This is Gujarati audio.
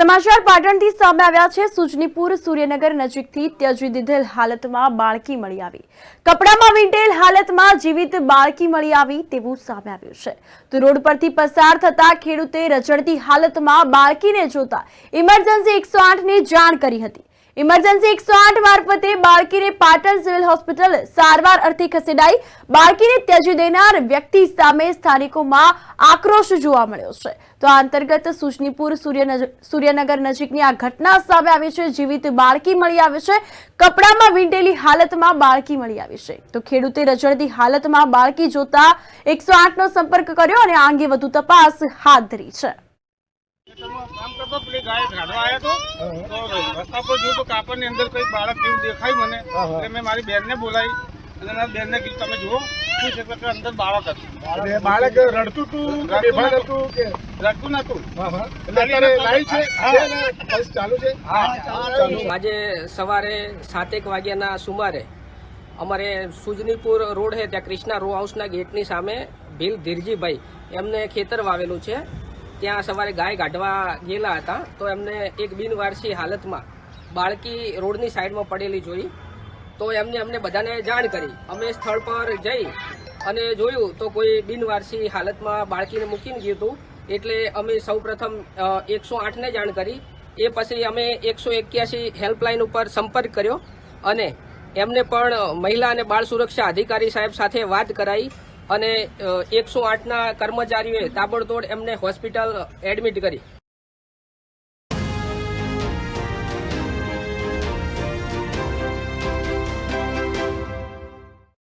સમાચાર પાટણથી સામે આવ્યા છે. સુજનીપુર સૂર્યનગર નજીકથી ત્યજી દીધેલ હાલતમાં બાળકી મળી આવી. કપડામાં વીંટેલ હાલતમાં જીવિત બાળકી મળી આવી તેવું સામે આવ્યું છે. તો રોડ પરથી પસાર થતા ખેડૂતે રજડતી હાલતમાં બાળકીને જોતા ઇમરજન્સી એકસો ની જાણ કરી હતી. ઇમરજન્સી એકસો આઠ મારફતે બાળકીને પાટણ સિવિલ હોસ્પિટલ સારવાર અર્થે ખસેડાઈ. બાળકીને ત્યજી દેનાર વ્યક્તિ સામે સ્થાનિકોમાં આક્રોશ જોવા મળ્યો છે. તો આ અંતર્ગત સુજનીપુર સૂર્યનગર નજીકની આ ઘટના સામે આવી છે. જીવિત બાળકી મળી આવી છે. કપડામાં વીંટેલી હાલતમાં બાળકી મળી આવી છે. તો ખેડૂતે રજળતી હાલતમાં બાળકી જોતા એકસો આઠનો સંપર્ક કર્યો અને આ અંગે વધુ તપાસ હાથ ધરી છે. કામ કરતો પેલી ગાય ગાઢવા આવ્યો હતો તો રસ્તા પર જોયું તો કાપડની અંદર કંઈક બાળક જેવું દેખાયું મને. એટલે મેં મારી બેનને બોલાવી અને મારી બેનને કીધું તમે જુઓ શું છે? કે અંદર બાળક હતું. બાળક રડતું હતું કે રડતું નતું હા હા. એટલે અત્યારે લાઈવ છે? છે ને? પલ્સ ચાલુ છે? આજે સવારે સાતેક વાગ્યાના સુમારે અમારે સુજનીપુર રોડ છે ત્યાં ક્રિષ્ના રો હાઉસના ગેટની સામે ભીલ ધીરજીભાઈ. એમને ખેતર વાવેલું છે. ત્યાં સવારે ગાય કાઢવા ગયેલા હતા, તો એમને એક બિનવારસી હાલતમાં બાળકી રોડની સાઈડમાં પડેલી જોઈ, તો એમને અમને બધાને જાણ કરી. અમે સ્થળ પર જઈ અને જોયું તો કોઈ બિનવારસી હાલતમાં બાળકીને મૂકીને ગયું હતું. એટલે અમે સૌપ્રથમ એકસો આઠને જાણ કરી. એ પછી અમે એકસો એક્યાસી હેલ્પલાઇન ઉપર સંપર્ક કર્યો અને એમને પણ મહિલા અને બાળ સુરક્ષા અધિકારી સાહેબ સાથે વાત કરાઈ. અને એકસો આઠના કર્મચારીઓએ તાબડતોડ એમને હોસ્પિટલ એડમિટ કરી.